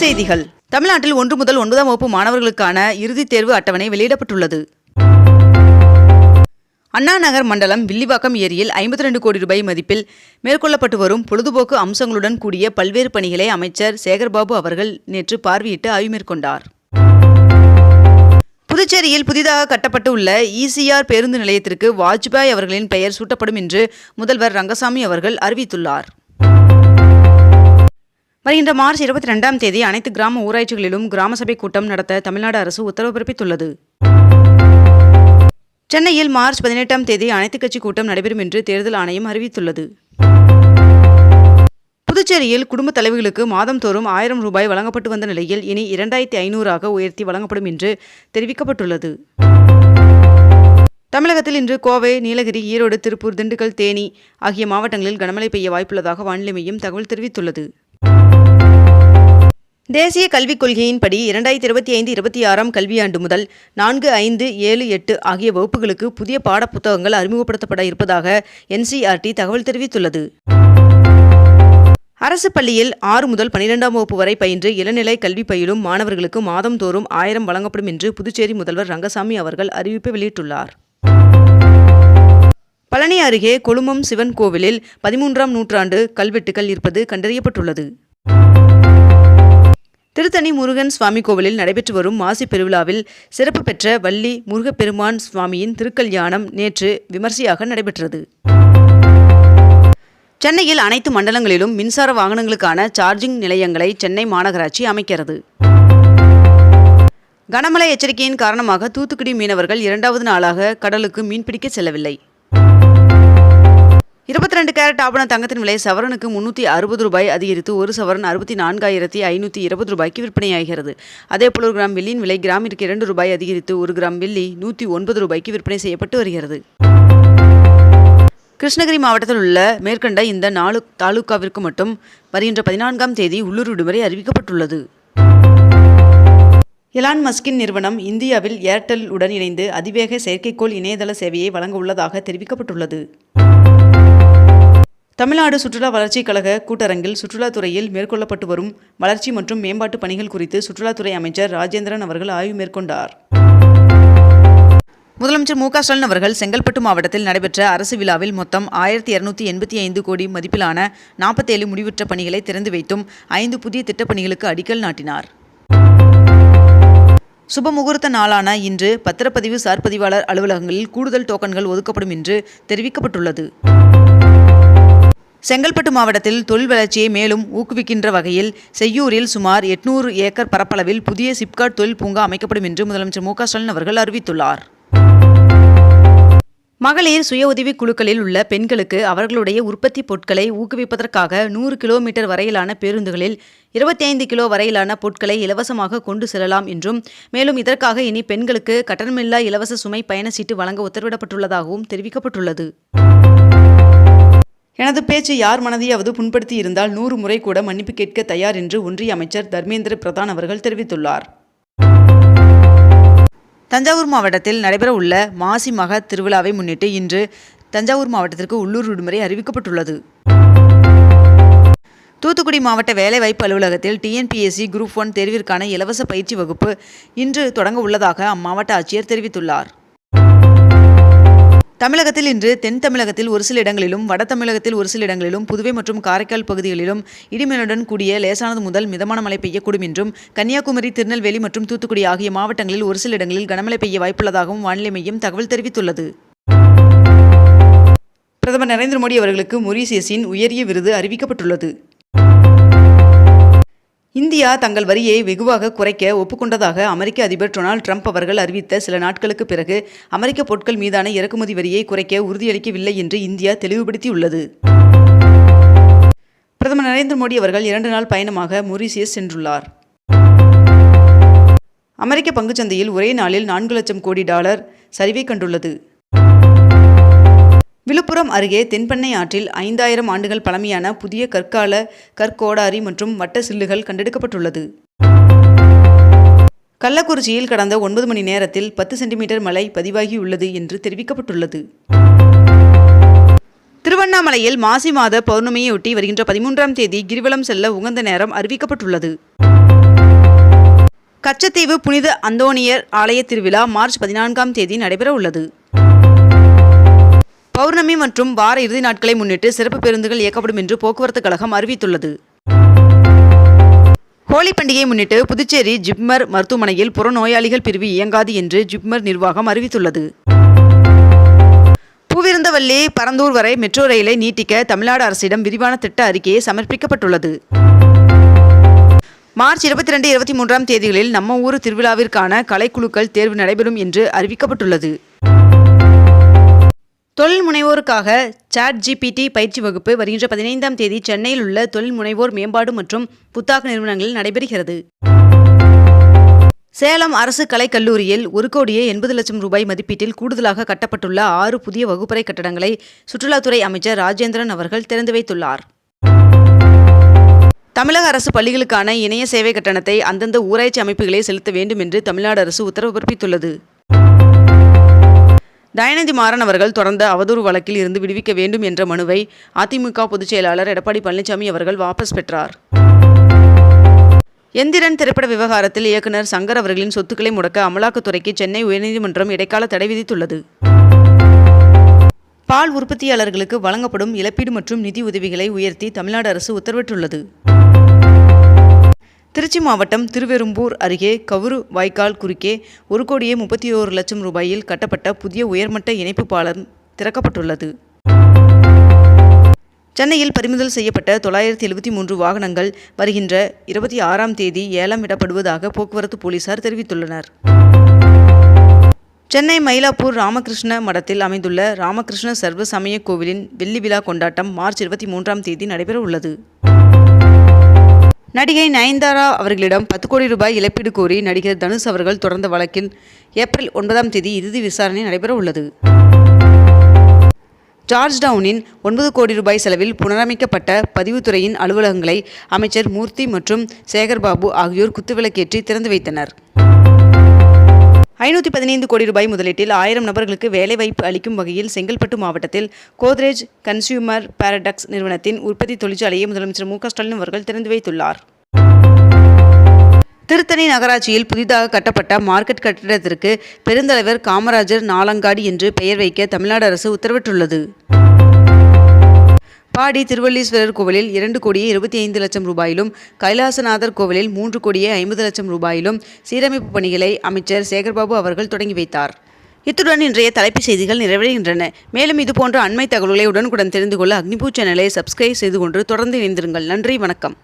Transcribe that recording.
செய்திகள். தமிழ்நாட்டில் ஒன்று முதல் ஒன்பதாம் வகுப்பு மாணவர்களுக்கான இறுதித் தேர்வு அட்டவணை வெளியிடப்பட்டுள்ளது. அண்ணா நகர் மண்டலம் வில்லிவாக்கம் ஏரியில் 52 கோடி ரூபாய் மதிப்பில் மேற்கொள்ளப்பட்டு வரும் பொழுதுபோக்கு அம்சங்களுடன் கூடிய பல்வேறு பணிகளை அமைச்சர் சேகர்பாபு அவர்கள் நேற்று பார்வையிட்டு ஆய்வு மேற்கொண்டார். புதுச்சேரியில் புதிதாக கட்டப்பட்டு உள்ள இசிஆர் பேருந்து நிலையத்திற்கு வாஜ்பாய் அவர்களின் பெயர் சூட்டப்படும் என்று முதல்வர் ரங்கசாமி அவர்கள் அறிவித்துள்ளார். வருகின்ற மார்ச் இருபத்தி ரெண்டாம் தேதி அனைத்து கிராம ஊராட்சிகளிலும் கிராம சபை கூட்டம் நடத்த தமிழ்நாடு அரசு உத்தரவு பிறப்பித்துள்ளது. சென்னையில் மார்ச் பதினெட்டாம் தேதி அனைத்துக் கட்சி கூட்டம் நடைபெறும் என்று தேர்தல் ஆணையம் அறிவித்துள்ளது. புதுச்சேரியில் குடும்பத் தலைவிகளுக்கு மாதந்தோறும் ஆயிரம் ரூபாய் வழங்கப்பட்டு வந்த நிலையில் இனி இரண்டாயிரத்தி ஐநூறாக உயர்த்தி வழங்கப்படும் என்று தெரிவிக்கப்பட்டுள்ளது. தமிழகத்தில் இன்று கோவை நீலகிரி ஈரோடு திருப்பூர் திண்டுக்கல் தேனி ஆகிய மாவட்டங்களில் கனமழை பெய்ய வாய்ப்புள்ளதாக வானிலை மையம் தகவல் தெரிவித்துள்ளது. தேசிய கல்விக் கொள்கையின்படி இரண்டாயிரத்தி இருபத்தி ஐந்து இருபத்தி ஆறாம் கல்வியாண்டு முதல் நான்கு ஐந்து ஏழு எட்டு ஆகிய வகுப்புகளுக்கு புதிய பாடப்புத்தகங்கள் அறிமுகப்படுத்தப்பட இருப்பதாக என்சிஆர்டி தகவல் தெரிவித்துள்ளது. அரசு பள்ளியில் ஆறு முதல் பனிரெண்டாம் வகுப்பு வரை பயின்று இளநிலை கல்வி பயிலும் மாணவர்களுக்கு மாதந்தோறும் ஆயிரம் வழங்கப்படும் என்று புதுச்சேரி முதல்வர் ரங்கசாமி அவர்கள் அறிவிப்பு வெளியிட்டுள்ளார். பழனி அருகே கொழுமம் சிவன் கோவிலில் பதிமூன்றாம் நூற்றாண்டு கல்வெட்டுகள் இருப்பது கண்டறியப்பட்டுள்ளது. திருத்தணி முருகன் சுவாமி கோவிலில் நடைபெற்று வரும் மாசி பெருவிழாவில் சிறப்பு பெற்ற வள்ளி முருகப்பெருமான் சுவாமியின் திருக்கல்யாணம் நேற்று விமர்சையாக நடைபெற்றது. சென்னையில் அனைத்து மண்டலங்களிலும் மின்சார வாகனங்களுக்கான சார்ஜிங் நிலையங்களை சென்னை மாநகராட்சி அமைக்கிறது. கனமழை எச்சரிக்கையின் காரணமாக தூத்துக்குடி மீனவர்கள் இரண்டாவது நாளாக கடலுக்கு மீன்பிடிக்க செல்லவில்லை. இருபத்தி ரெண்டு கேரட் ஆபண தங்கத்தின் விலை சவரனுக்கு முன்னூற்றி அறுபது ரூபாய் அதிகரித்து ஒரு சவரன் அறுபத்தி நான்காயிரத்தி ஐநூற்றி இருபது ரூபாய்க்கு விற்பனையாகிறது. அதேபோல் ஒரு கிராம் வெள்ளியின் விலை கிராமிற்கு இரண்டு ரூபாய் அதிகரித்து ஒரு கிராம் வெள்ளி நூற்றி ஒன்பது ரூபாய்க்கு விற்பனை செய்யப்பட்டு வருகிறது. கிருஷ்ணகிரி மாவட்டத்தில் உள்ள மேற்கண்ட இந்த நாலு தாலுகாவிற்கு மட்டும் வருகின்ற பதினான்காம் தேதி உள்ளூர் விடுமுறை அறிவிக்கப்பட்டுள்ளது. எலான் மஸ்கின் நிறுவனம் இந்தியாவில் ஏர்டெல் உடன் இணைந்து அதிவேக செயற்கைக்கோள் இணையதள சேவையை வழங்க உள்ளதாக தெரிவிக்கப்பட்டுள்ளது. தமிழ்நாடு சுற்றுலா வளர்ச்சிக் கழக கூட்டரங்கில் சுற்றுலாத்துறையில் மேற்கொள்ளப்பட்டு வரும் வளர்ச்சி மற்றும் மேம்பாட்டு பணிகள் குறித்து சுற்றுலாத்துறை அமைச்சர் ராஜேந்திரன் அவர்கள் ஆய்வு மேற்கொண்டார். முதலமைச்சர் மு க ஸ்டாலின் அவர்கள் செங்கல்பட்டு மாவட்டத்தில் நடைபெற்ற அரசு விழாவில் மொத்தம் ஆயிரத்தி இரநூத்தி எண்பத்தி ஐந்து கோடி மதிப்பிலான நாற்பத்தேழு முடிவுற்ற பணிகளை திறந்து வைத்தும் ஐந்து புதிய திட்டப்பணிகளுக்கு அடிக்கல் நாட்டினார். சுப முகூர்த்த நாளான இன்று பத்திரப்பதிவு சார்பதிவாளர் அலுவலகங்களில் கூடுதல் டோக்கன்கள் ஒதுக்கப்படும் என்று தெரிவிக்கப்பட்டுள்ளது. செங்கல்பட்டு மாவட்டத்தில் தொழில் வளர்ச்சியை மேலும் ஊக்குவிக்கின்ற வகையில் செய்யூரில் சுமார் எட்நூறு ஏக்கர் பரப்பளவில் புதிய சிப்காட் தொழில் பூங்கா அமைக்கப்படும் என்று முதலமைச்சர் மு ஸ்டாலின் அவர்கள் அறிவித்துள்ளார். மகளிர் சுய உதவிக் குழுக்களில் உள்ள பெண்களுக்கு அவர்களுடைய உற்பத்தி பொருட்களை ஊக்குவிப்பதற்காக நூறு கிலோமீட்டர் வரையிலான பேருந்துகளில் இருபத்தி ஐந்து கிலோ வரையிலான பொருட்களை இலவசமாக கொண்டு செல்லலாம் என்றும் மேலும் இதற்காக இனி பெண்களுக்கு கட்டணமில்லா இலவச சுமை பயண சீட்டு வழங்க உத்தரவிடப்பட்டுள்ளதாகவும் தெரிவிக்கப்பட்டுள்ளது. எனது பேச்சு யார் மனதையாவது புண்படுத்தி இருந்தால் நூறு முறை கூட மன்னிப்பு கேட்க தயார் என்று ஒன்றிய அமைச்சர் தர்மேந்திர பிரதான் அவர்கள் தெரிவித்துள்ளார். தஞ்சாவூர் மாவட்டத்தில் நடைபெறவுள்ள மாசி மக திருவிழாவை முன்னிட்டு இன்று தஞ்சாவூர் மாவட்டத்திற்கு உள்ளூர் விடுமுறை அறிவிக்கப்பட்டுள்ளது. தூத்துக்குடி மாவட்ட வேலைவாய்ப்பு அலுவலகத்தில் டிஎன்பிஎஸ்சி குரூப் ஒன் தேர்விற்கான இலவச பயிற்சி வகுப்பு இன்று தொடங்க உள்ளதாக அம்மாவட்ட ஆட்சியர் தெரிவித்துள்ளார். தமிழகத்தில் இன்று தென் தமிழகத்தில் ஒரு சில இடங்களிலும் வட தமிழகத்தில் ஒரு சில இடங்களிலும் புதுவை மற்றும் காரைக்கால் பகுதிகளிலும் இடிமின்னலுடன் கூடிய லேசானது முதல் மிதமான மழை பெய்யக்கூடும் என்றும் கன்னியாகுமரி திருநெல்வேலி மற்றும் தூத்துக்குடி ஆகிய மாவட்டங்களில் ஒரு சில இடங்களில் கனமழை பெய்ய வாய்ப்புள்ளதாகவும் வானிலை மையம் தகவல் தெரிவித்துள்ளது. பிரதமர் நரேந்திர மோடி அவர்களுக்கு மொரீசியஸின் உயரிய விருது அறிவிக்கப்பட்டுள்ளது. இந்தியா தங்கள் வரியை வெகுவாக குறைக்க ஒப்புக்கொண்டதாக அமெரிக்க அதிபர் டொனால்ட் ட்ரம்ப் அவர்கள் அறிவித்த சில நாட்களுக்கு பிறகு அமெரிக்க பொருட்கள் மீதான இறக்குமதி வரியை குறைக்க உறுதியளிக்கவில்லை என்று இந்தியா தெளிவுபடுத்தியுள்ளது. பிரதமர் நரேந்திர மோடி அவர்கள் இரண்டு நாள் பயணமாக மொரிசியஸ் சென்றுள்ளார். அமெரிக்க பங்குச்சந்தையில் ஒரே நாளில் நான்கு லட்சம் கோடி டாலர் சரிவை கண்டுள்ளது. விழுப்புரம் அருகே தென்பெண்ணை ஆற்றில் ஐந்தாயிரம் ஆண்டுகள் பழமையான புதிய கற்கால கற்கோடாரி மற்றும் வட்ட சில்லுகள் கண்டெடுக்கப்பட்டுள்ளது. கள்ளக்குறிச்சியில் கடந்த ஒன்பது மணி நேரத்தில் பத்து சென்டிமீட்டர் மழை பதிவாகியுள்ளது என்று தெரிவிக்கப்பட்டுள்ளது. திருவண்ணாமலையில் மாசி மாத பௌர்ணமியொட்டி வருகின்ற பதிமூன்றாம் தேதி கிரிவலம் செல்ல உகந்த நேரம் அறிவிக்கப்பட்டுள்ளது. கச்சத்தீவு புனித அந்தோணியர் ஆலய திருவிழா மார்ச் பதினான்காம் தேதி நடைபெற உள்ளது பௌர்ணமி மற்றும் வார இறுதி நாட்களை முன்னிட்டு சிறப்பு பேருந்துகள் இயக்கப்படும் என்று போக்குவரத்து கழகம் அறிவித்துள்ளது. ஹோலி பண்டிகையை முன்னிட்டு புதுச்சேரி ஜிப்மர் மருத்துவமனையில் புறநோயாளிகள் பிரிவு இயங்காது என்று ஜிப்மர் நிர்வாகம் அறிவித்துள்ளது. பூவிருந்தவல்லி பரந்தூர் வரை மெட்ரோ ரயிலை நீட்டிக்க தமிழ்நாடு அரசிடம் விரிவான திட்ட அறிக்கையை சமர்ப்பிக்கப்பட்டுள்ளது. மார்ச் இருபத்தி ரெண்டு இருபத்தி மூன்றாம் தேதிகளில் நம்ம ஊர் திருவிழாவிற்கான கலைக்குழுக்கள் தேர்வு நடைபெறும் என்று அறிவிக்கப்பட்டுள்ளது. தொழில் முனைவோருக்காக சாட் ஜிபிடி பயிற்சி வகுப்பு வருகின்ற பதினைந்தாம் தேதி சென்னையில் உள்ள தொழில் முனைவோர் மேம்பாடு மற்றும் புத்தாக்க நிறுவனங்களில் நடைபெறுகிறது. சேலம் அரசு கலைக் கல்லூரியில் ஒரு கோடியே எண்பது லட்சம் ரூபாய் மதிப்பீட்டில் கூடுதலாக கட்டப்பட்டுள்ள ஆறு புதிய வகுப்பறை கட்டடங்களை சுற்றுலாத்துறை அமைச்சர் ராஜேந்திரன் அவர்கள் திறந்து வைத்துள்ளார். தமிழக அரசு பள்ளிகளுக்கான இணைய சேவை கட்டணத்தை அந்தந்த ஊராட்சி அமைப்புகளே செலுத்த வேண்டும் என்று தமிழ்நாடு அரசு உத்தரவு பிறப்பித்துள்ளது. தயாநிதி மாறன் அவர்கள் தொடர்ந்த அவதூறு வழக்கில் இருந்து விடுவிக்க வேண்டும் என்ற மனுவை அதிமுக பொதுச் செயலாளர் எடப்பாடி பழனிசாமி அவர்கள் வாபஸ் பெற்றார். எந்திரன் திரைப்பட விவகாரத்தில் இயக்குனர் சங்கர் அவர்களின் சொத்துக்களை முடக்க அமலாக்கத்துறைக்கு சென்னை உயர்நீதிமன்றம் இடைக்கால தடை விதித்துள்ளது. பால் உற்பத்தியாளர்களுக்கு வழங்கப்படும் இழப்பீடு மற்றும் நிதி உதவிகளை உயர்த்தி தமிழ்நாடு அரசு உத்தரவிட்டுள்ளது. திருச்சி மாவட்டம் திருவெரும்பூர் அருகே கவுரு வாய்க்கால் குறுக்கே ஒரு கோடியே முப்பத்தி ஓரு லட்சம் ரூபாயில் கட்டப்பட்ட புதிய உயர்மட்ட இணைப்பு பாலம் திறக்கப்பட்டுள்ளது. சென்னையில் பறிமுதல் செய்யப்பட்ட தொள்ளாயிரத்தி எழுபத்தி மூன்று வாகனங்கள் வருகின்ற இருபத்தி ஆறாம் தேதி ஏலம் விடப்படுவதாக போக்குவரத்து போலீசார் தெரிவித்துள்ளனர். சென்னை மயிலாப்பூர் ராமகிருஷ்ண மடத்தில் அமைந்துள்ள ராமகிருஷ்ண சர்வ சமய கோவிலின் வெள்ளி விழா கொண்டாட்டம் மார்ச் இருபத்தி மூன்றாம் தேதி நடைபெற உள்ளது நடிகை நயன்தாரா அவர்களிடம் பத்து கோடி ரூபாய் இழப்பீடு கோரி நடிகர் தனுஷ் அவர்கள் தொடர்ந்த வழக்கில் ஏப்ரல் ஒன்பதாம் தேதி இறுதி விசாரணை நடைபெற உள்ளது. ஜார்ஜ் டவுனின் ஒன்பது கோடி ரூபாய் செலவில் புனரமைக்கப்பட்ட பதிவுத்துறையின் அலுவலகங்களை அமைச்சர் மூர்த்தி மற்றும் சேகர்பாபு ஆகியோர் குத்துவிளக்கேற்றி திறந்து வைத்தனர். ஐநூற்றி பதினைந்து கோடி ரூபாய் முதலீட்டில் ஆயிரம் நபர்களுக்கு வேலைவாய்ப்பு அளிக்கும் வகையில் செங்கல்பட்டு மாவட்டத்தில் கோத்ரேஜ் கன்சியூமர் பாரடக்ஸ் நிறுவனத்தின் உற்பத்தி தொழிற்சாலையை முதலமைச்சர் மு ஸ்டாலின் அவர்கள் திறந்து வைத்துள்ளார். திருத்தணி நகராட்சியில் புதிதாக கட்டப்பட்ட மார்க்கெட் கட்டிடத்திற்கு பெருந்தலைவர் காமராஜர் நாலங்காடி என்று பெயர் வைக்க தமிழ்நாடு அரசு உத்தரவிட்டுள்ளது. பாடி திருவள்ளீஸ்வரர் கோவிலில் இரண்டு கோடியே இருபத்தி ஐந்து லட்சம் ரூபாயிலும் கைலாசநாதர் கோவிலில் மூன்று கோடியே ஐம்பது லட்சம் ரூபாயிலும் சீரமைப்பு பணிகளை அமைச்சர் சேகர்பாபு அவர்கள் தொடங்கி வைத்தார். இத்துடன் இன்றைய தலைப்புச் செய்திகள் நிறைவடைகின்றன. மேலும் இதுபோன்ற அண்மை தகவல்களை உடனுக்குடன் தெரிந்து கொள்ள அக்னிபூ சேனலை சப்ஸ்கிரைப் செய்து கொண்டு தொடர்ந்து இணைந்திருங்கள். நன்றி வணக்கம்.